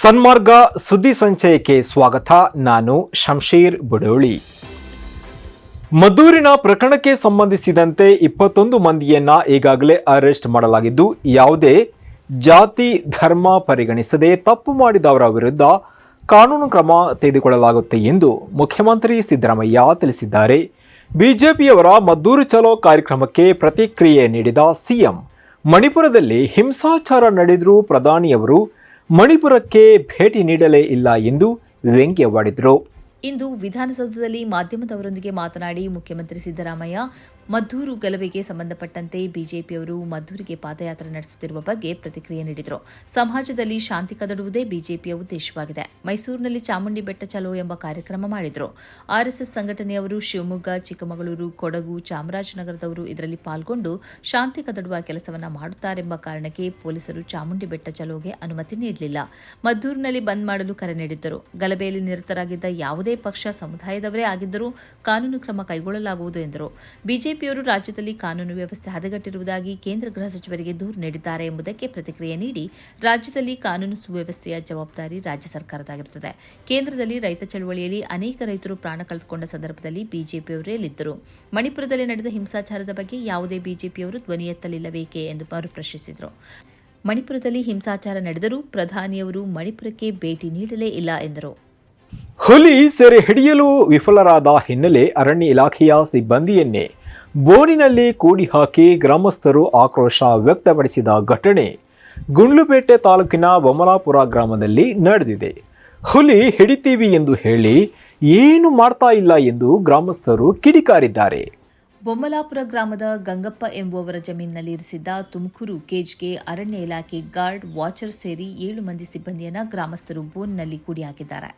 Sanmarga ಸುದ್ದಿ ಸಂಚಯಕ್ಕೆ ಸ್ವಾಗತ. ನಾನು ಶಂಶೀರ್ ಬುಡೋಳಿ. ಮದ್ದೂರಿನ ಪ್ರಕರಣಕ್ಕೆ ಸಂಬಂಧಿಸಿದಂತೆ ಇಪ್ಪತ್ತೊಂದು ಮಂದಿಯನ್ನ ಈಗಾಗಲೇ ಅರೆಸ್ಟ್ ಮಾಡಲಾಗಿದ್ದು, ಯಾವುದೇ ಜಾತಿ, ಧರ್ಮ ಪರಿಗಣಿಸದೆ ತಪ್ಪು ಮಾಡಿದವರ ವಿರುದ್ಧ ಕಾನೂನು ಕ್ರಮ ತೆಗೆದುಕೊಳ್ಳಲಾಗುತ್ತೆ ಎಂದು ಮುಖ್ಯಮಂತ್ರಿ ಸಿದ್ದರಾಮಯ್ಯ ತಿಳಿಸಿದ್ದಾರೆ. ಬಿಜೆಪಿಯವರ ಮದ್ದೂರು ಚಲೋ ಕಾರ್ಯಕ್ರಮಕ್ಕೆ ಪ್ರತಿಕ್ರಿಯೆ ನೀಡಿದ ಸಿಎಂ, ಮಣಿಪುರದಲ್ಲಿ ಹಿಂಸಾಚಾರ ನಡೆದರೂ ಪ್ರಧಾನಿಯವರು ಮಣಿಪುರಕ್ಕೆ ಭೇಟಿ ನೀಡಲೇ ಇಲ್ಲ ಎಂದು ವ್ಯಂಗ್ಯವಾಡಿದರು ಇಂದು ವಿಧಾನಸೌಧದಲ್ಲಿ ಮಾಧ್ಯಮದವರೊಂದಿಗೆ ಮಾತನಾಡಿ ಮುಖ್ಯಮಂತ್ರಿ ಸಿದ್ದರಾಮಯ್ಯ ಮದ್ದೂರು ಗಲಭೆಗೆ ಸಂಬಂಧಪಟ್ಟಂತೆ ಬಿಜೆಪಿಯವರು ಮದ್ದೂರಿಗೆ ಪಾದಯಾತ್ರೆ ನಡೆಸುತ್ತಿರುವ ಬಗ್ಗೆ ಪ್ರತಿಕ್ರಿಯೆ ನೀಡಿದರು. ಸಮಾಜದಲ್ಲಿ ಶಾಂತಿ ಕದಡುವುದೇ ಬಿಜೆಪಿಯ ಉದ್ದೇಶವಾಗಿದೆ. ಮೈಸೂರಿನಲ್ಲಿ ಚಾಮುಂಡಿ ಬೆಟ್ಟ ಚಲೋ ಎಂಬ ಕಾರ್ಯಕ್ರಮ ಮಾಡಿದರು. ಆರ್ಎಸ್ಎಸ್ ಸಂಘಟನೆಯವರು ಶಿವಮೊಗ್ಗ, ಚಿಕ್ಕಮಗಳೂರು, ಕೊಡಗು, ಚಾಮರಾಜನಗರದವರು ಇದರಲ್ಲಿ ಪಾಲ್ಗೊಂಡು ಶಾಂತಿ ಕದಡುವ ಕೆಲಸವನ್ನು ಮಾಡುತ್ತಾರೆಂಬ ಕಾರಣಕ್ಕೆ ಪೊಲೀಸರು ಚಾಮುಂಡಿ ಬೆಟ್ಟ ಚಲೋಗೆ ಅನುಮತಿ ನೀಡಲಿಲ್ಲ. ಮದ್ದೂರಿನಲ್ಲಿ ಬಂದ್ ಮಾಡಲು ಕರೆ ನೀಡಿದ್ದರು. ಗಲಭೆಯಲ್ಲಿ ನಿರತರಾಗಿದ್ದ ಯಾವುದೇ ಪಕ್ಷ ಸಮುದಾಯದವರೇ ಆಗಿದ್ದರೂ ಕಾನೂನು ಕ್ರಮ ಕೈಗೊಳ್ಳಲಾಗುವುದು ಎಂದರು. ಬಿಜೆಪಿಯವರು ರಾಜ್ಯದಲ್ಲಿ ಕಾನೂನು ವ್ಯವಸ್ಥೆ ಹದಗಟ್ಟಿರುವುದಾಗಿ ಕೇಂದ್ರ ಗೃಹ ಸಚಿವರಿಗೆ ದೂರು ನೀಡಿದ್ದಾರೆ ಎಂಬುದಕ್ಕೆ ಪ್ರತಿಕ್ರಿಯೆ ನೀಡಿ ರಾಜ್ಯದಲ್ಲಿ ಕಾನೂನು ಸುವ್ಯವಸ್ಥೆಯ ಜವಾಬ್ದಾರಿ ರಾಜ್ಯ ಸರ್ಕಾರದಾಗಿರುತ್ತದೆ. ಕೇಂದ್ರದಲ್ಲಿ ರೈತ ಚಳವಳಿಯಲ್ಲಿ ಅನೇಕ ರೈತರು ಪ್ರಾಣ ಕಳೆದುಕೊಂಡ ಸಂದರ್ಭದಲ್ಲಿ ಬಿಜೆಪಿಯವರೇ ಇಲ್ಲಿದ್ದರು. ಮಣಿಪುರದಲ್ಲಿ ನಡೆದ ಹಿಂಸಾಚಾರದ ಬಗ್ಗೆ ಯಾವುದೇ ಬಿಜೆಪಿಯವರು ಧ್ವನಿ ಎತ್ತಲಿಲ್ಲಬೇಕೆ ಎಂದು ಅವರು ಪ್ರಶ್ನಿಸಿದರು. ಮಣಿಪುರದಲ್ಲಿ ಹಿಂಸಾಚಾರ ನಡೆದರೂ ಪ್ರಧಾನಿಯವರು ಮಣಿಪುರಕ್ಕೆ ಭೇಟಿ ನೀಡಲೇ ಇಲ್ಲ ಎಂದರು. ಹುಲಿ ಸೆರೆ ಹಿಡಿಯಲು ವಿಫಲರಾದ ಹಿನ್ನೆಲೆ ಅರಣ್ಯ ಇಲಾಖೆಯ ಸಿಬ್ಬಂದಿಯನ್ನೇ ಬೋನಿನಲ್ಲಿ ಕೂಡಿ ಹಾಕಿ ಗ್ರಾಮಸ್ಥರು ಆಕ್ರೋಶ ವ್ಯಕ್ತಪಡಿಸಿದ ಘಟನೆ ಗುಂಡ್ಲುಪೇಟೆ ತಾಲೂಕಿನ ಬೊಮ್ಮಲಾಪುರ ಗ್ರಾಮದಲ್ಲಿ ನಡೆದಿದೆ. ಹುಲಿ ಹಿಡಿತೀವಿ ಎಂದು ಹೇಳಿ ಏನು ಮಾಡ್ತಾ ಇಲ್ಲ ಎಂದು ಗ್ರಾಮಸ್ಥರು ಕಿಡಿಕಾರಿದ್ದಾರೆ. ಬೊಮ್ಮಲಾಪುರ ಗ್ರಾಮದ ಗಂಗಪ್ಪ ಎಂಬುವವರ ಜಮೀನಿನಲ್ಲಿ ಇರಿಸಿದ್ದ ತುಮಕೂರು ಕೇಜ್ಗೆ ಅರಣ್ಯ ಇಲಾಖೆ ಗಾರ್ಡ್, ವಾಚರ್ ಸೇರಿ ಏಳು ಮಂದಿ ಸಿಬ್ಬಂದಿಯನ್ನು ಗ್ರಾಮಸ್ಥರು ಬೋನಿನಲ್ಲಿ ಕೂಡಿ ಹಾಕಿದ್ದಾರೆ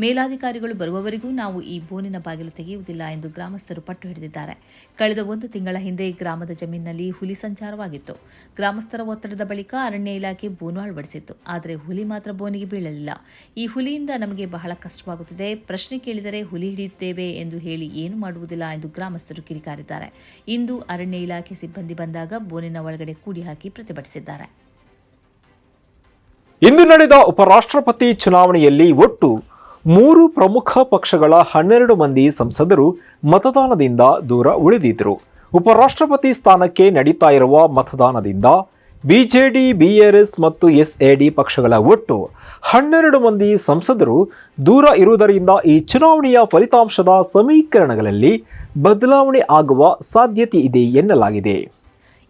ಮೇಲಾಧಿಕಾರಿಗಳು ಬರುವವರೆಗೂ ನಾವು ಈ ಬೋನಿನ ಬಾಗಿಲು ತೆಗೆಯುವುದಿಲ್ಲ ಎಂದು ಗ್ರಾಮಸ್ಥರು ಪಟ್ಟು ಹಿಡಿದಿದ್ದಾರೆ. ಕಳೆದ ಒಂದು ತಿಂಗಳ ಹಿಂದೆ ಗ್ರಾಮದ ಜಮೀನಿನಲ್ಲಿ ಹುಲಿ ಸಂಚಾರವಾಗಿತ್ತು. ಗ್ರಾಮಸ್ಥರ ಒತ್ತಡದ ಬಳಿಕ ಅರಣ್ಯ ಇಲಾಖೆ ಬೋನು ಅಳವಡಿಸಿತ್ತು. ಆದರೆ ಹುಲಿ ಮಾತ್ರ ಬೋನಿಗೆ ಬೀಳಲಿಲ್ಲ. ಈ ಹುಲಿಯಿಂದ ನಮಗೆ ಬಹಳ ಕಷ್ಟವಾಗುತ್ತಿದೆ. ಪ್ರಶ್ನೆ ಕೇಳಿದರೆ ಹುಲಿ ಹಿಡಿಯುತ್ತೇವೆ ಎಂದು ಹೇಳಿ ಏನು ಮಾಡುವುದಿಲ್ಲ ಎಂದು ಗ್ರಾಮಸ್ಥರು ಕಿಡಿಕಾರಿದ್ದಾರೆ. ಇಂದು ಅರಣ್ಯ ಇಲಾಖೆ ಸಿಬ್ಬಂದಿ ಬಂದಾಗ ಬೋನಿನ ಒಳಗಡೆ ಕೂಡಿ ಹಾಕಿ ಪ್ರತಿಭಟಿಸಿದ್ದಾರೆ. ಇಂದು ನಡೆದ ಉಪರಾಷ್ಟ್ರಪತಿ ಚುನಾವಣೆಯಲ್ಲಿ ಒಟ್ಟು ಮೂರು ಪ್ರಮುಖ ಪಕ್ಷಗಳ ಹನ್ನೆರಡು ಮಂದಿ ಸಂಸದರು ಮತದಾನದಿಂದ ದೂರ ಉಳಿದಿದ್ದರು. ಉಪರಾಷ್ಟ್ರಪತಿ ಸ್ಥಾನಕ್ಕೆ ನಡೀತಾ ಇರುವ ಮತದಾನದಿಂದ ಬಿಜೆಡಿ, ಬಿಆರ್ಎಸ್ ಮತ್ತು ಎಸ್ಎಡಿ ಪಕ್ಷಗಳ ಒಟ್ಟು ಹನ್ನೆರಡು ಮಂದಿ ಸಂಸದರು ದೂರ ಇರುವುದರಿಂದ ಈ ಚುನಾವಣೆಯ ಫಲಿತಾಂಶದ ಸಮೀಕರಣಗಳಲ್ಲಿ ಬದಲಾವಣೆ ಆಗುವ ಸಾಧ್ಯತೆ ಇದೆ ಎನ್ನಲಾಗಿದೆ.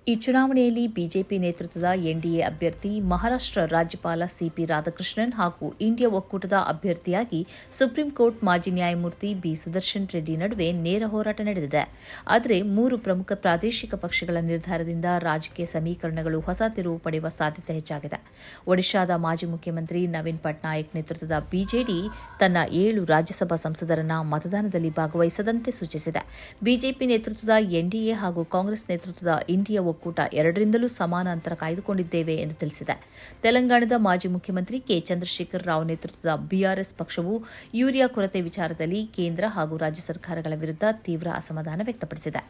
ಈ ಚುನಾವಣೆಯಲ್ಲಿ ಬಿಜೆಪಿ ನೇತೃತ್ವದ ಎನ್ಡಿಎ ಅಭ್ಯರ್ಥಿ, ಮಹಾರಾಷ್ಟ್ರ ರಾಜ್ಯಪಾಲ ಸಿಪಿ ರಾಧಾಕೃಷ್ಣನ್ ಹಾಗೂ ಇಂಡಿಯಾ ಒಕ್ಕೂಟದ ಅಭ್ಯರ್ಥಿಯಾಗಿ ಸುಪ್ರೀಂ ಕೋರ್ಟ್ ಮಾಜಿ ನ್ಯಾಯಮೂರ್ತಿ ಬಿ. ಸುದರ್ಶನ್ ರೆಡ್ಡಿ ನಡುವೆ ನೇರ ಹೋರಾಟ ನಡೆದಿದೆ. ಆದರೆ ಮೂರು ಪ್ರಮುಖ ಪ್ರಾದೇಶಿಕ ಪಕ್ಷಗಳ ನಿರ್ಧಾರದಿಂದ ರಾಜಕೀಯ ಸಮೀಕರಣಗಳು ಹೊಸ ತಿರುವು ಪಡೆಯುವ ಸಾಧ್ಯತೆ ಹೆಚ್ಚಾಗಿದೆ. ಒಡಿಶಾದ ಮಾಜಿ ಮುಖ್ಯಮಂತ್ರಿ ನವೀನ್ ಪಟ್ನಾಯಕ್ ನೇತೃತ್ವದ ಬಿಜೆಡಿ ತನ್ನ ಏಳು ರಾಜ್ಯಸಭಾ ಸಂಸದರನ್ನ ಮತದಾನದಲ್ಲಿ ಭಾಗವಹಿಸದಂತೆ ಸೂಚಿಸಿದೆ. ಬಿಜೆಪಿ ನೇತೃತ್ವದ ಎನ್ಡಿಎ ಹಾಗೂ ಕಾಂಗ್ರೆಸ್ ನೇತೃತ್ವದ ಇಂಡಿಯಾ ಒಕ್ಕೂಟ ಎರಡರಿಂದಲೂ ಸಮಾನ ಅಂತರ ಕಾಯ್ದುಕೊಂಡಿದ್ದೇವೆ ಎಂದು ತಿಳಿಸಿದೆ. ತೆಲಂಗಾಣದ ಮಾಜಿ ಮುಖ್ಯಮಂತ್ರಿ ಕೆ. ಚಂದ್ರಶೇಖರ್ ರಾವ್ ನೇತೃತ್ವದ ಬಿಆರ್ಎಸ್ ಪಕ್ಷವು ಯೂರಿಯಾ ಕೊರತೆ ವಿಚಾರದಲ್ಲಿ ಕೇಂದ್ರ ಹಾಗೂ ರಾಜ್ಯ ಸರ್ಕಾರಗಳ ವಿರುದ್ಧ ತೀವ್ರ ಅಸಮಾಧಾನ ವ್ಯಕ್ತಪಡಿಸಿದೆ.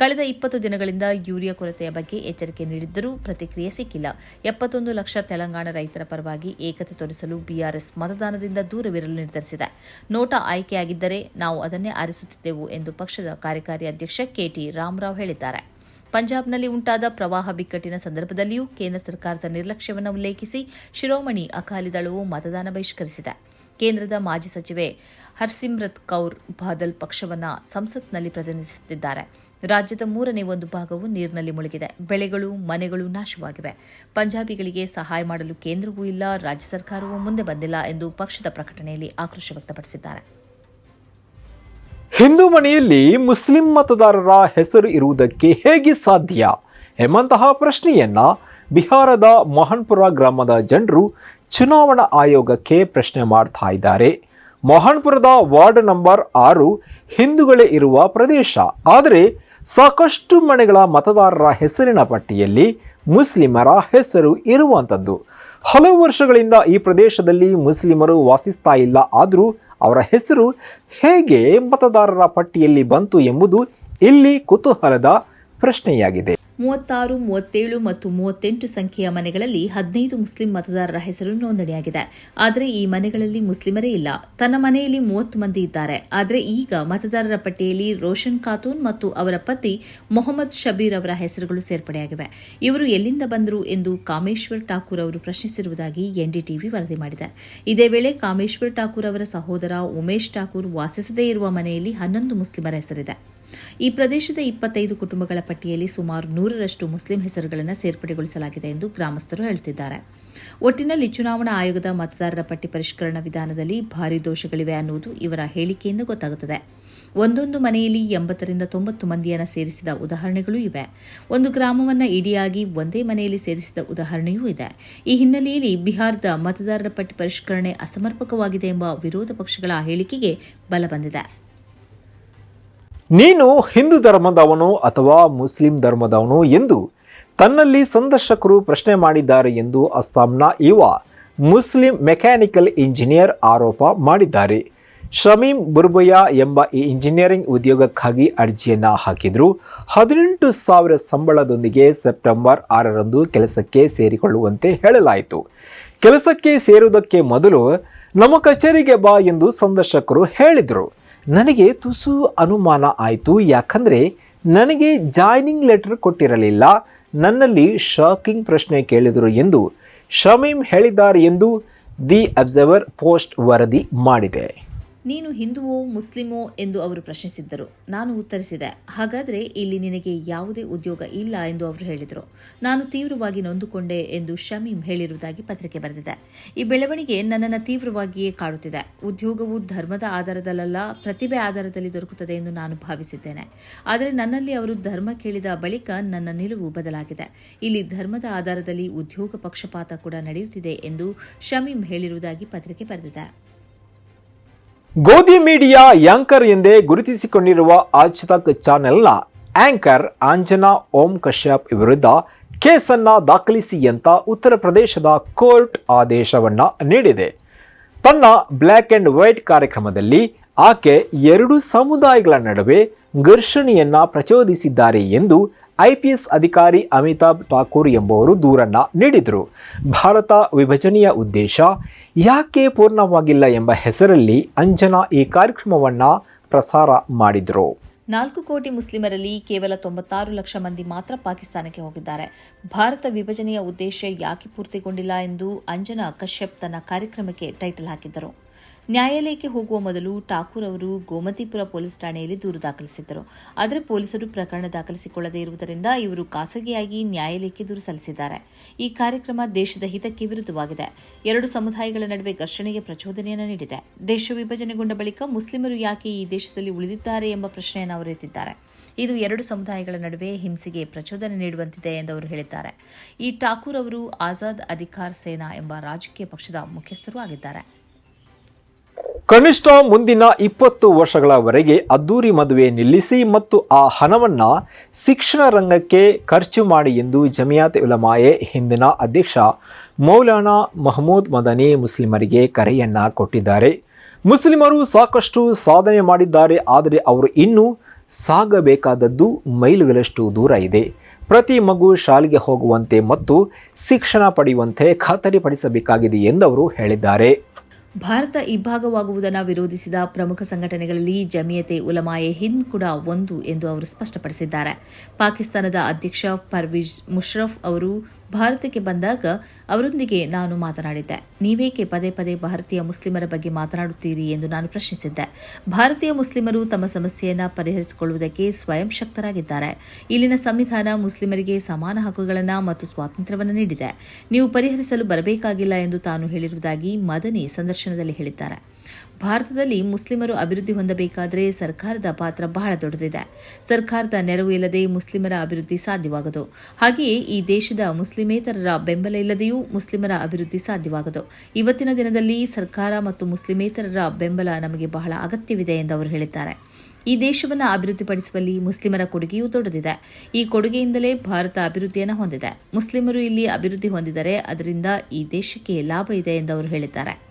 ಕಳೆದ ಇಪ್ಪತ್ತು ದಿನಗಳಿಂದ ಯೂರಿಯಾ ಕೊರತೆಯ ಬಗ್ಗೆ ಎಚ್ಚರಿಕೆ ನೀಡಿದ್ದರೂ ಪ್ರತಿಕ್ರಿಯೆ ಸಿಕ್ಕಿಲ್ಲ. ಎಪ್ಪತ್ತೊಂದು ಲಕ್ಷ ತೆಲಂಗಾಣ ರೈತರ ಪರವಾಗಿ ಏಕತೆ ತೋರಿಸಲು ಬಿಆರ್ಎಸ್ ಮತದಾನದಿಂದ ದೂರವಿರಲು ನಿರ್ಧರಿಸಿದೆ. ನೋಟಾ ಆಯ್ಕೆಯಾಗಿದ್ದರೆ ನಾವು ಅದನ್ನೇ ಆರಿಸುತ್ತಿದ್ದೆವು ಎಂದು ಪಕ್ಷದ ಕಾರ್ಯಕಾರಿ ಅಧ್ಯಕ್ಷ ಕೆಟಿ ರಾಮರಾವ್ ಹೇಳಿದ್ದಾರೆ. ಪಂಜಾಬ್ನಲ್ಲಿ ಉಂಟಾದ ಪ್ರವಾಹ ಬಿಕ್ಕಟ್ಟಿನ ಸಂದರ್ಭದಲ್ಲಿಯೂ ಕೇಂದ್ರ ಸರ್ಕಾರದ ನಿರ್ಲಕ್ಷ್ಯವನ್ನು ಉಲ್ಲೇಖಿಸಿ ಶಿರೋಮಣಿ ಅಕಾಲಿ ದಳವು ಮತದಾನ ಬಹಿಷ್ಕರಿಸಿದೆ. ಕೇಂದ್ರದ ಮಾಜಿ ಸಚಿವೆ ಹರ್ಸಿಮ್ರತ್ ಕೌರ್ ಬಾದಲ್ ಪಕ್ಷವನ್ನು ಸಂಸತ್ನಲ್ಲಿ ಪ್ರತಿನಿಧಿಸುತ್ತಿದ್ದಾರೆ. ರಾಜ್ಯದ ಮೂರನೇ ಒಂದು ಭಾಗವು ನೀರಿನಲ್ಲಿ ಮುಳುಗಿದೆ. ಬೆಳೆಗಳು, ಮನೆಗಳು ನಾಶವಾಗಿವೆ. ಪಂಜಾಬಿಗಳಿಗೆ ಸಹಾಯ ಮಾಡಲು ಕೇಂದ್ರವೂ ಇಲ್ಲ, ರಾಜ್ಯ ಸರ್ಕಾರವೂ ಮುಂದೆ ಬಂದಿಲ್ಲ ಎಂದು ಪಕ್ಷದ ಪ್ರಕಟಣೆಯಲ್ಲಿ ಆಕ್ರೋಶ ವ್ಯಕ್ತಪಡಿಸಿದ್ದಾರೆ. ಹಿಂದೂ ಮನೆಯಲ್ಲಿ ಮುಸ್ಲಿಂ ಮತದಾರರ ಹೆಸರು ಇರುವುದಕ್ಕೆ ಹೇಗೆ ಸಾಧ್ಯ ಎಂಬಂತಹ ಪ್ರಶ್ನೆಯನ್ನ ಬಿಹಾರದ ಮೋಹನ್ಪುರ ಗ್ರಾಮದ ಜನರು ಚುನಾವಣಾ ಆಯೋಗಕ್ಕೆ ಪ್ರಶ್ನೆ ಮಾಡ್ತಾ ಇದ್ದಾರೆ. ಮೋಹನ್ಪುರದ ವಾರ್ಡ್ ನಂಬರ್ ಆರು ಹಿಂದೂಗಳೇ ಇರುವ ಪ್ರದೇಶ. ಆದರೆ ಸಾಕಷ್ಟು ಮನೆಗಳ ಮತದಾರರ ಹೆಸರಿನ ಪಟ್ಟಿಯಲ್ಲಿ ಮುಸ್ಲಿಮರ ಹೆಸರು ಇರುವಂಥದ್ದು ಹಲವು ವರ್ಷಗಳಿಂದ ಈ ಪ್ರದೇಶದಲ್ಲಿ ಮುಸ್ಲಿಮರು ವಾಸಿಸ್ತಾ ಇಲ್ಲ. ಆದರೂ ಅವರ ಹೆಸರು ಹೇಗೆ ಮತದಾರರ ಪಟ್ಟಿಯಲ್ಲಿ ಬಂತು ಎಂಬುದು ಇಲ್ಲಿ ಕುತೂಹಲದ ಪ್ರಶ್ನೆಯಾಗಿದೆ. ಮೂವತ್ತಾರು, ಮೂವತ್ತೇಳು ಮತ್ತು ಮೂವತ್ತೆಂಟು ಸಂಖ್ಯೆಯ ಮನೆಗಳಲ್ಲಿ ಹದಿನೈದು ಮುಸ್ಲಿಂ ಮತದಾರರ ಹೆಸರು ನೋಂದಣಿಯಾಗಿದೆ. ಆದರೆ ಈ ಮನೆಗಳಲ್ಲಿ ಮುಸ್ಲಿಮರೇ ಇಲ್ಲ. ತನ್ನ ಮನೆಯಲ್ಲಿ ಮೂವತ್ತು ಮಂದಿ ಇದ್ದಾರೆ. ಆದರೆ ಈಗ ಮತದಾರರ ಪಟ್ಟಿಯಲ್ಲಿ ರೋಷನ್ ಖಾತೂನ್ ಮತ್ತು ಅವರ ಪತಿ ಮೊಹಮ್ಮದ್ ಶಬೀರ್ ಅವರ ಹೆಸರುಗಳು ಸೇರ್ಪಡೆಯಾಗಿವೆ. ಇವರು ಎಲ್ಲಿಂದ ಬಂದರು ಎಂದು ಕಾಮೇಶ್ವರ್ ಠಾಕೂರ್ ಅವರು ಪ್ರಶ್ನಿಸಿರುವುದಾಗಿ ಎನ್ಡಿಟಿವಿ ವರದಿ ಮಾಡಿದೆ. ಇದೇ ವೇಳೆ ಕಾಮೇಶ್ವರ್ ಠಾಕೂರ್ ಅವರ ಸಹೋದರ ಉಮೇಶ್ ಠಾಕೂರ್ ವಾಸಿಸದೇ ಇರುವ ಮನೆಯಲ್ಲಿ ಹನ್ನೊಂದು ಮುಸ್ಲಿಮರ ಹೆಸರಿದೆ. ಈ ಪ್ರದೇಶದ ಇಪ್ಪತ್ತೈದು ಕುಟುಂಬಗಳ ಪಟ್ಟಿಯಲ್ಲಿ ಸುಮಾರು ನೂರರಷ್ಟು ಮುಸ್ಲಿಂ ಹೆಸರುಗಳನ್ನು ಸೇರ್ಪಡೆಗೊಳಿಸಲಾಗಿದೆ ಎಂದು ಗ್ರಾಮಸ್ಥರು ಹೇಳುತ್ತಿದ್ದಾರೆ ಒಟ್ಟಿನಲ್ಲಿ ಚುನಾವಣಾ ಆಯೋಗದ ಮತದಾರರ ಪಟ್ಟಿ ಪರಿಷ್ಕರಣಾ ವಿಧಾನದಲ್ಲಿ ಭಾರಿ ದೋಷಗಳಿವೆ ಅನ್ನುವುದು ಇವರ ಹೇಳಿಕೆಯಿಂದ ಗೊತ್ತಾಗುತ್ತದೆ. ಒಂದೊಂದು ಮನೆಯಲ್ಲಿ ಎಂಬತ್ತರಿಂದ ತೊಂಬತ್ತು ಮಂದಿಯನ್ನು ಸೇರಿಸಿದ ಉದಾಹರಣೆಗಳೂ ಇವೆ. ಒಂದು ಗ್ರಾಮವನ್ನು ಇಡಿಯಾಗಿ ಒಂದೇ ಮನೆಯಲ್ಲಿ ಸೇರಿಸಿದ ಉದಾಹರಣೆಯೂ ಇದೆ. ಈ ಹಿನ್ನೆಲೆಯಲ್ಲಿ ಬಿಹಾರದ ಮತದಾರರ ಪಟ್ಟಿ ಪರಿಷ್ಕರಣೆ ಅಸಮರ್ಪಕವಾಗಿದೆ ಎಂಬ ವಿರೋಧ ಪಕ್ಷಗಳ ಹೇಳಿಕೆಗೆ ಬಲ ಬಂದಿದೆ. ನೀನು ಹಿಂದೂ ಧರ್ಮದವನು ಅಥವಾ ಮುಸ್ಲಿಂ ಧರ್ಮದವನು ಎಂದು ತನ್ನಲ್ಲಿ ಸಂದರ್ಶಕರು ಪ್ರಶ್ನೆ ಮಾಡಿದ್ದಾರೆ ಎಂದು ಅಸ್ಸಾಂನ ಯುವ ಮುಸ್ಲಿಂ ಮೆಕ್ಯಾನಿಕಲ್ ಇಂಜಿನಿಯರ್ ಆರೋಪ ಮಾಡಿದ್ದಾರೆ. ಶಮೀಂ ಬುರ್ಬಯ್ಯ ಎಂಬ ಈ ಇಂಜಿನಿಯರಿಂಗ್ ಉದ್ಯೋಗಕ್ಕಾಗಿ ಅರ್ಜಿಯನ್ನು ಹಾಕಿದ್ರು. ಹದಿನೆಂಟು ಸಾವಿರ ಸಂಬಳದೊಂದಿಗೆ ಸೆಪ್ಟೆಂಬರ್ ಆರರಂದು ಕೆಲಸಕ್ಕೆ ಸೇರಿಕೊಳ್ಳುವಂತೆ ಹೇಳಲಾಯಿತು. ಕೆಲಸಕ್ಕೆ ಸೇರುವುದಕ್ಕೆ ಮೊದಲು ನಮ್ಮ ಕಚೇರಿಗೆ ಬಾ ಎಂದು ಸಂದರ್ಶಕರು ಹೇಳಿದರು. ನನಗೆ ತುಸು ಅನುಮಾನ ಆಯಿತು. ಯಾಕಂದರೆ ನನಗೆ ಜಾಯ್ನಿಂಗ್ ಲೆಟರ್ ಕೊಟ್ಟಿರಲಿಲ್ಲ. ನನ್ನಲ್ಲಿ ಶಾಕಿಂಗ್ ಪ್ರಶ್ನೆ ಕೇಳಿದರು ಎಂದು ಶಮೀಮ್ ಹೇಳಿದ್ದಾರೆ ಎಂದು ದಿ ಅಬ್ಸರ್ವರ್ ಪೋಸ್ಟ್ ವರದಿ ಮಾಡಿದೆ. ನೀನು ಹಿಂದುವೋ ಮುಸ್ಲಿಮೋ ಎಂದು ಅವರು ಪ್ರಶ್ನಿಸಿದ್ದರು. ನಾನು ಉತ್ತರಿಸಿದೆ, ಹಾಗಾದರೆ ಇಲ್ಲಿ ನಿನಗೆ ಯಾವುದೇ ಉದ್ಯೋಗ ಇಲ್ಲ ಎಂದು ಅವರು ಹೇಳಿದರು. ನಾನು ತೀವ್ರವಾಗಿ ನೊಂದುಕೊಂಡೆ ಎಂದು ಶಮೀಮ್ ಹೇಳಿರುವುದಾಗಿ ಪತ್ರಿಕೆ ಬರೆದಿದೆ. ಈ ಬೆಳವಣಿಗೆ ನನ್ನನ್ನು ತೀವ್ರವಾಗಿಯೇ ಕಾಡುತ್ತಿದೆ. ಉದ್ಯೋಗವು ಧರ್ಮದ ಆಧಾರದಲ್ಲ ಪ್ರತಿಭೆ ಆಧಾರದಲ್ಲಿ ದೊರಕುತ್ತದೆ ಎಂದು ನಾನು ಭಾವಿಸಿದ್ದೇನೆ. ಆದರೆ ನನ್ನಲ್ಲಿ ಅವರು ಧರ್ಮ ಕೇಳಿದ ಬಳಿಕ ನನ್ನ ನಿಲುವು ಬದಲಾಗಿದೆ. ಇಲ್ಲಿ ಧರ್ಮದ ಆಧಾರದಲ್ಲಿ ಉದ್ಯೋಗ ಪಕ್ಷಪಾತ ಕೂಡ ನಡೆಯುತ್ತಿದೆ ಎಂದು ಶಮೀಮ್ ಹೇಳಿರುವುದಾಗಿ ಪತ್ರಿಕೆ ಬರೆದಿದೆ. ಗೋಧಿ ಮೀಡಿಯಾ ಯಾಂಕರ್ ಎಂದೇ ಗುರುತಿಸಿಕೊಂಡಿರುವ ಆಜ್ ತಕ್ ಚಾನೆಲ್ನ ಆಂಕರ್ ಆಂಜನಾ ಓಂ ಕಶ್ಯಪ್ ವಿರುದ್ಧ ಕೇಸನ್ನ ದಾಖಲಿಸಿ ಅಂತ ಉತ್ತರ ಪ್ರದೇಶದ ಕೋರ್ಟ್ ಆದೇಶವನ್ನ ನೀಡಿದೆ. ತನ್ನ ಬ್ಲ್ಯಾಕ್ ಅಂಡ್ ವೈಟ್ ಕಾರ್ಯಕ್ರಮದಲ್ಲಿ ಆಕೆ ಎರಡು ಸಮುದಾಯಗಳ ನಡುವೆ ಘರ್ಷಣೆಯನ್ನ ಪ್ರಚೋದಿಸಿದ್ದಾರೆ ಎಂದು ಐಪಿಎಸ್ ಅಧಿಕಾರಿ ಅಮಿತಾಬ್ ಠಾಕೂರ್ ಎಂಬುವರು ದೂರನ್ನ ನೀಡಿದರು. ಭಾರತ ವಿಭಜನೆಯ ಉದ್ದೇಶ ಯಾಕೆ ಪೂರ್ಣವಾಗಿಲ್ಲ ಎಂಬ ಹೆಸರಲ್ಲಿ ಅಂಜನಾ ಈ ಕಾರ್ಯಕ್ರಮವನ್ನು ಪ್ರಸಾರ ಮಾಡಿದರು. ನಾಲ್ಕು ಕೋಟಿ ಮುಸ್ಲಿಮರಲ್ಲಿ ಕೇವಲ ತೊಂಬತ್ತಾರು ಲಕ್ಷ ಮಂದಿ ಮಾತ್ರ ಪಾಕಿಸ್ತಾನಕ್ಕೆ ಹೋಗಿದ್ದಾರೆ. ಭಾರತ ವಿಭಜನೆಯ ಉದ್ದೇಶ ಯಾಕೆ ಪೂರ್ತಿಗೊಂಡಿಲ್ಲ ಎಂದು ಅಂಜನಾ ಕಶ್ಯಪ್ ತನ್ನ ಕಾರ್ಯಕ್ರಮಕ್ಕೆ ಟೈಟಲ್ ಹಾಕಿದ್ದರು. ನ್ಯಾಯಾಲಯಕ್ಕೆ ಹೋಗುವ ಮೊದಲು ಠಾಕೂರ್ ಅವರು ಗೋಮತಿಪುರ ಪೊಲೀಸ್ ಠಾಣೆಯಲ್ಲಿ ದೂರು ದಾಖಲಿಸಿದ್ದರು. ಆದರೆ ಪೊಲೀಸರು ಪ್ರಕರಣ ದಾಖಲಿಸಿಕೊಳ್ಳದೇ ಇರುವುದರಿಂದ ಇವರು ಖಾಸಗಿಯಾಗಿ ನ್ಯಾಯಾಲಯಕ್ಕೆ ದೂರು ಸಲ್ಲಿಸಿದ್ದಾರೆ. ಈ ಕಾರ್ಯಕ್ರಮ ದೇಶದ ಹಿತಕ್ಕೆ ವಿರುದ್ಧವಾಗಿದೆ. ಎರಡು ಸಮುದಾಯಗಳ ನಡುವೆ ಘರ್ಷಣೆಗೆ ಪ್ರಚೋದನೆಯನ್ನು ನೀಡಿದೆ. ದೇಶ ವಿಭಜನೆಗೊಂಡ ಬಳಿಕ ಮುಸ್ಲಿಮರು ಯಾಕೆ ಈ ದೇಶದಲ್ಲಿ ಉಳಿದಿದ್ದಾರೆ ಎಂಬ ಪ್ರಶ್ನೆಯನ್ನು ಅವರು ಎತ್ತಿದ್ದಾರೆ. ಇದು ಎರಡು ಸಮುದಾಯಗಳ ನಡುವೆ ಹಿಂಸೆಗೆ ಪ್ರಚೋದನೆ ನೀಡುವಂತಿದೆ ಎಂದು ಅವರು ಹೇಳಿದ್ದಾರೆ. ಈ ಠಾಕೂರ್ ಅವರು ಆಜಾದ್ ಅಧಿಕಾರ್ ಸೇನಾ ಎಂಬ ರಾಜಕೀಯ ಪಕ್ಷದ ಮುಖ್ಯಸ್ಥರೂ ಆಗಿದ್ದಾರೆ. ಕನಿಷ್ಠ ಮುಂದಿನ ಇಪ್ಪತ್ತು ವರ್ಷಗಳವರೆಗೆ ಅದ್ದೂರಿ ಮದುವೆ ನಿಲ್ಲಿಸಿ ಮತ್ತು ಆ ಹಣವನ್ನು ಶಿಕ್ಷಣ ರಂಗಕ್ಕೆ ಖರ್ಚು ಮಾಡಿ ಎಂದು ಜಮಿಯಾತ್ ಉಲಮಾಯೆ ಹಿಂದಿನ ಅಧ್ಯಕ್ಷ ಮೌಲಾನಾ ಮಹಮೂದ್ ಮದನಿ ಮುಸ್ಲಿಮರಿಗೆ ಕರೆಯನ್ನ ಕೊಟ್ಟಿದ್ದಾರೆ. ಮುಸ್ಲಿಮರು ಸಾಕಷ್ಟು ಸಾಧನೆ ಮಾಡಿದ್ದಾರೆ, ಆದರೆ ಅವರು ಇನ್ನೂ ಸಾಗಬೇಕಾದದ್ದು ಮೈಲುಗಳಷ್ಟು ದೂರ ಇದೆ. ಪ್ರತಿ ಮಗು ಶಾಲೆಗೆ ಹೋಗುವಂತೆ ಮತ್ತು ಶಿಕ್ಷಣ ಪಡೆಯುವಂತೆ ಖಾತರಿಪಡಿಸಬೇಕಾಗಿದೆ ಎಂದು ಅವರು ಹೇಳಿದ್ದಾರೆ. ಭಾರತ ಇಬ್ಬಾಗವಾಗುವುದನ್ನು ವಿರೋಧಿಸಿದ ಪ್ರಮುಖ ಸಂಘಟನೆಗಳಲ್ಲಿ ಜಮಿಯತೆ ಉಲಮಾಯೆ ಹಿಂದ್ ಕೂಡ ಒಂದು ಎಂದು ಅವರು ಸ್ಪಷ್ಟಪಡಿಸಿದ್ದಾರೆ. ಪಾಕಿಸ್ತಾನದ ಅಧ್ಯಕ್ಷ ಪರ್ವಿಜ್ ಮುಷರಫ್ ಅವರು ಭಾರತಕ್ಕೆ ಬಂದಾಗ ಅವರೊಂದಿಗೆ ನಾನು ಮಾತನಾಡಿದ್ದೆ. ನೀವೇಕೆ ಪದೇ ಪದೇ ಭಾರತೀಯ ಮುಸ್ಲಿಮರ ಬಗ್ಗೆ ಮಾತನಾಡುತ್ತೀರಿ ಎಂದು ನಾನು ಪ್ರಶ್ನಿಸಿದ್ದೆ. ಭಾರತೀಯ ಮುಸ್ಲಿಮರು ತಮ್ಮ ಸಮಸ್ಯೆಯನ್ನು ಪರಿಹರಿಸಿಕೊಳ್ಳುವುದಕ್ಕೆ ಸ್ವಯಂ ಶಕ್ತರಾಗಿದ್ದಾರೆ. ಇಲ್ಲಿನ ಸಂವಿಧಾನ ಮುಸ್ಲಿಮರಿಗೆ ಸಮಾನ ಹಕ್ಕುಗಳನ್ನು ಮತ್ತು ಸ್ವಾತಂತ್ರ್ಯವನ್ನು ನೀಡಿದೆ. ನೀವು ಪರಿಹರಿಸಲು ಬರಬೇಕಾಗಿಲ್ಲ ಎಂದು ತಾನು ಹೇಳಿರುವುದಾಗಿ ಮದನಿ ಸಂದರ್ಶನದಲ್ಲಿ ಹೇಳಿದ್ದಾರೆ. ಭಾರತದಲ್ಲಿ ಮುಸ್ಲಿಮರು ಅಭಿವೃದ್ಧಿ ಹೊಂದಬೇಕಾದರೆ ಸರ್ಕಾರದ ಪಾತ್ರ ಬಹಳ ದೊಡ್ಡದಿದೆ. ಸರ್ಕಾರದ ನೆರವು ಇಲ್ಲದೆ ಮುಸ್ಲಿಮರ ಅಭಿವೃದ್ಧಿ ಸಾಧ್ಯವಾಗದು. ಹಾಗೆಯೇ ಈ ದೇಶದ ಮುಸ್ಲಿಮೇತರರ ಬೆಂಬಲ ಇಲ್ಲದೆಯೂ ಮುಸ್ಲಿಮರ ಅಭಿವೃದ್ಧಿ ಸಾಧ್ಯವಾಗದು. ಇವತ್ತಿನ ದಿನದಲ್ಲಿ ಸರ್ಕಾರ ಮತ್ತು ಮುಸ್ಲಿಮೇತರರ ಬೆಂಬಲ ನಮಗೆ ಬಹಳ ಅಗತ್ಯವಿದೆ ಎಂದು ಅವರು ಹೇಳಿದ್ದಾರೆ. ಈ ದೇಶವನ್ನು ಅಭಿವೃದ್ಧಿಪಡಿಸುವಲ್ಲಿ ಮುಸ್ಲಿಮರ ಕೊಡುಗೆಯೂ ದೊಡ್ಡದಿದೆ. ಈ ಕೊಡುಗೆಯಿಂದಲೇ ಭಾರತ ಅಭಿವೃದ್ಧಿಯನ್ನು ಹೊಂದಿದೆ. ಮುಸ್ಲಿಮರು ಇಲ್ಲಿ ಅಭಿವೃದ್ಧಿ ಹೊಂದಿದರೆ ಅದರಿಂದ ಈ ದೇಶಕ್ಕೆ ಲಾಭ ಇದೆ ಎಂದು ಅವರು ಹೇಳಿದ್ದಾರೆ.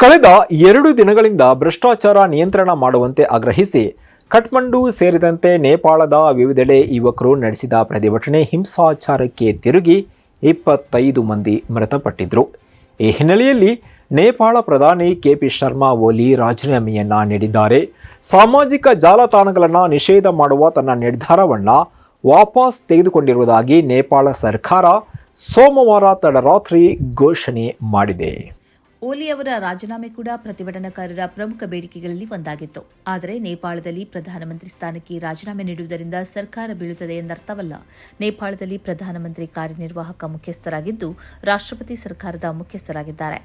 ಕಳೆದ ಎರಡು ದಿನಗಳಿಂದ ಭ್ರಷ್ಟಾಚಾರ ನಿಯಂತ್ರಣ ಮಾಡುವಂತೆ ಆಗ್ರಹಿಸಿ ಕಠ್ಮಂಡು ಸೇರಿದಂತೆ ನೇಪಾಳದ ವಿವಿಧೆಡೆ ಯುವಕರು ನಡೆಸಿದ ಪ್ರತಿಭಟನೆ ಹಿಂಸಾಚಾರಕ್ಕೆ ತಿರುಗಿ ಇಪ್ಪತ್ತೈದು ಮಂದಿ ಮೃತಪಟ್ಟಿದ್ರು. ಈ ಹಿನ್ನೆಲೆಯಲ್ಲಿ ನೇಪಾಳ ಪ್ರಧಾನಿ ಕೆ ಪಿ ಶರ್ಮಾ ಓಲಿ ರಾಜೀನಾಮೆಯನ್ನ ನೀಡಿದ್ದಾರೆ. ಸಾಮಾಜಿಕ ಜಾಲತಾಣಗಳನ್ನು ನಿಷೇಧ ಮಾಡುವ ತನ್ನ ನಿರ್ಧಾರವನ್ನು ವಾಪಸ್ ತೆಗೆದುಕೊಂಡಿರುವುದಾಗಿ ನೇಪಾಳ ಸರ್ಕಾರ ಸೋಮವಾರ ತಡರಾತ್ರಿ ಘೋಷಣೆ ಮಾಡಿದೆ. ಓಲಿ ಅವರ ರಾಜೀನಾಮೆ ಕೂಡ ಪ್ರತಿಭಟನಾಕಾರರ ಪ್ರಮುಖ ಬೇಡಿಕೆಗಳಲ್ಲಿ ಒಂದಾಗಿತ್ತು. ಆದರೆ ನೇಪಾಳದಲ್ಲಿ ಪ್ರಧಾನಮಂತ್ರಿ ಸ್ಥಾನಕ್ಕೆ ರಾಜೀನಾಮೆ ನೀಡುವುದರಿಂದ ಸರ್ಕಾರ ಬೀಳುತ್ತದೆ ಎಂದರ್ಥವಲ್ಲ. ನೇಪಾಳದಲ್ಲಿ ಪ್ರಧಾನಮಂತ್ರಿ ಕಾರ್ಯನಿರ್ವಾಹಕ ಮುಖ್ಯಸ್ಥರಾಗಿದ್ದು ರಾಷ್ಟ್ರಪತಿ ಸರ್ಕಾರದ ಮುಖ್ಯಸ್ಥರಾಗಿದ್ದಾರೆ.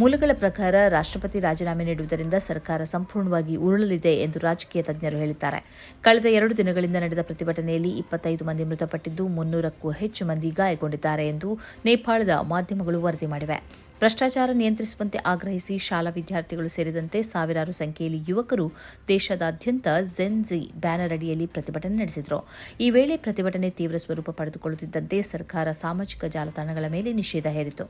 ಮೂಲಗಳ ಪ್ರಕಾರ ರಾಷ್ಟ್ರಪತಿ ರಾಜೀನಾಮೆ ನೀಡುವುದರಿಂದ ಸರ್ಕಾರ ಸಂಪೂರ್ಣವಾಗಿ ಉರುಳಲಿದೆ ಎಂದು ರಾಜಕೀಯ ತಜ್ಞರು ಹೇಳಿದ್ದಾರೆ. ಕಳೆದ ಎರಡು ದಿನಗಳಿಂದ ನಡೆದ ಪ್ರತಿಭಟನೆಯಲ್ಲಿ ಇಪ್ಪತ್ತೈದು ಮಂದಿ ಮೃತಪಟ್ಟಿದ್ದು ಮುನ್ನೂರಕ್ಕೂ ಹೆಚ್ಚು ಮಂದಿ ಗಾಯಗೊಂಡಿದ್ದಾರೆ ಎಂದು ನೇಪಾಳದ ಮಾಧ್ಯಮಗಳು ವರದಿ ಮಾಡಿವೆ. ಭ್ರಷ್ಟಾಚಾರ ನಿಯಂತ್ರಿಸುವಂತೆ ಆಗ್ರಹಿಸಿ ಶಾಲಾ ವಿದ್ಯಾರ್ಥಿಗಳು ಸೇರಿದಂತೆ ಸಾವಿರಾರು ಸಂಖ್ಯೆಯಲ್ಲಿ ಯುವಕರು ದೇಶದಾದ್ಯಂತ ಜೆನ್ಜಿ ಬ್ಯಾನರ್ ಅಡಿಯಲ್ಲಿ ಪ್ರತಿಭಟನೆ ನಡೆಸಿದರು. ಈ ವೇಳೆ ಪ್ರತಿಭಟನೆ ತೀವ್ರ ಸ್ವರೂಪ ಪಡೆದುಕೊಳ್ಳುತ್ತಿದ್ದಂತೆ ಸರ್ಕಾರ ಸಾಮಾಜಿಕ ಜಾಲತಾಣಗಳ ಮೇಲೆ ನಿಷೇಧ ಹೇರಿತು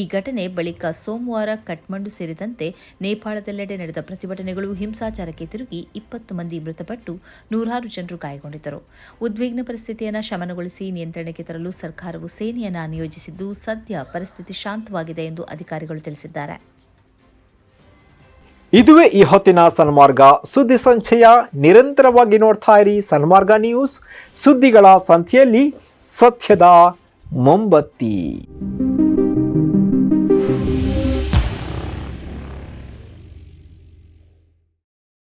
ಈ ಘಟನೆ ಬಳಿಕ ಸೋಮವಾರ ಕಠ್ಮಂಡು ಸೇರಿದಂತೆ ನೇಪಾಳದೆಲ್ಲೆಡೆ ನಡೆದ ಪ್ರತಿಭಟನೆಗಳು ಹಿಂಸಾಚಾರಕ್ಕೆ ತಿರುಗಿ ಇಪ್ಪತ್ತು ಮಂದಿ ಮೃತಪಟ್ಟು ನೂರಾರು ಜನರು ಗಾಯಗೊಂಡಿದ್ದರು. ಉದ್ವಿಗ್ನ ಪರಿಸ್ಥಿತಿಯನ್ನು ಶಮನಗೊಳಿಸಿ ನಿಯಂತ್ರಣಕ್ಕೆ ತರಲು ಸರ್ಕಾರವು ಸೇನೆಯನ್ನು ನಿಯೋಜಿಸಿದ್ದು ಸದ್ಯ ಪರಿಸ್ಥಿತಿ ಶಾಂತವಾಗಿದೆ ಎಂದು ಅಧಿಕಾರಿಗಳು ತಿಳಿಸಿದ್ದಾರೆ. ಇದುವೇ ಈ ಹೊತ್ತಿನ ಸನ್ಮಾರ್ಗ. ಸುದ್ದಿ ಸಂಚಯ ನಿರಂತರವಾಗಿ ನೋಡ್ತಾ ಇರಿ ಸನ್ಮಾರ್ಗ ನ್ಯೂಸ್. ಸುದ್ದಿಗಳ ಸಂತೆಯಲ್ಲಿ ಸತ್ಯದ ಮೊಂಬತ್ತಿ.